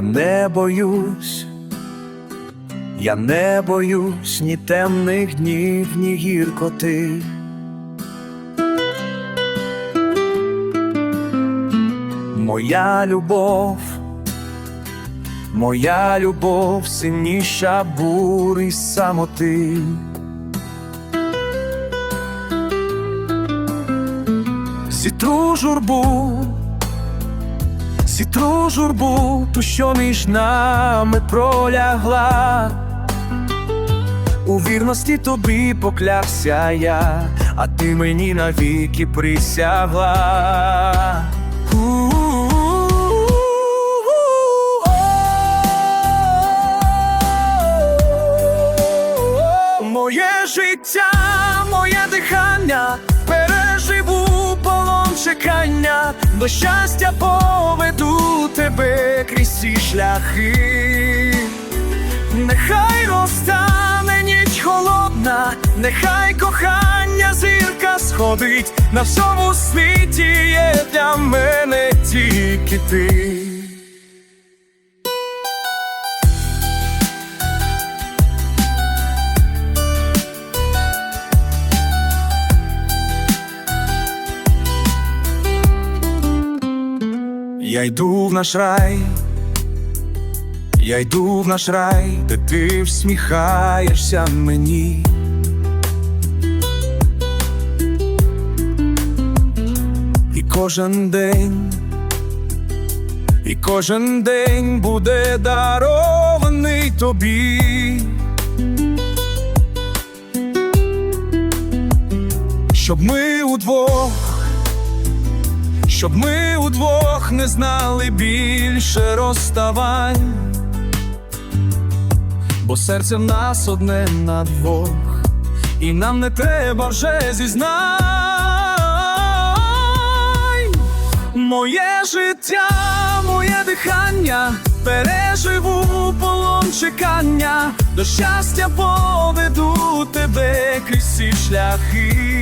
Не боюсь, я не боюсь ні темних днів, ні гіркоти. Моя любов, моя любов сильніша бур і самоти. Зітру журбу, зітру журбу, ту, що між нами пролягла. У вірності тобі поклявся я, а ти мені навіки присягла. Моє життя, моє дихання, до щастя поведу тебе крізь ці шляхи. Нехай розтане ніч холодна, нехай кохання зірка сходить, на всьому світі є для мене тільки ти. Я йду в наш рай, я йду в наш рай, де ти всміхаєшся мені. І кожен день, і кожен день буде дарований тобі. Щоб ми удвох щоб ми удвох не знали більше розставань, бо серце в нас одне на двох, і нам не треба вже зізнань. Моє життя, моє дихання, переживу полон чекання, до щастя поведу тебе крізь ці шляхи.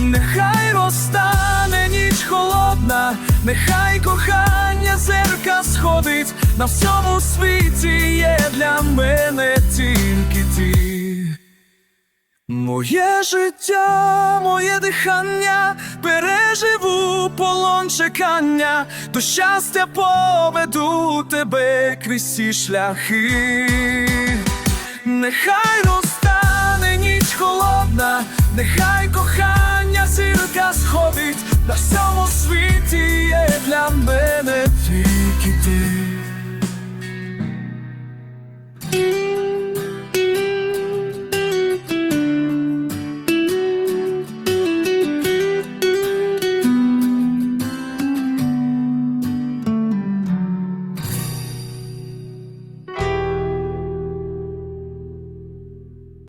Нехай розтане ніч холодна, нехай кохання зерка сходить, на всьому світі є для мене тільки ти. Моє життя, моє дихання, переживу полон чекання, до щастя поведу тебе крізь ці шляхи. Нехай розтане ніч холодна, нехай кохання на всьому світі є для мене.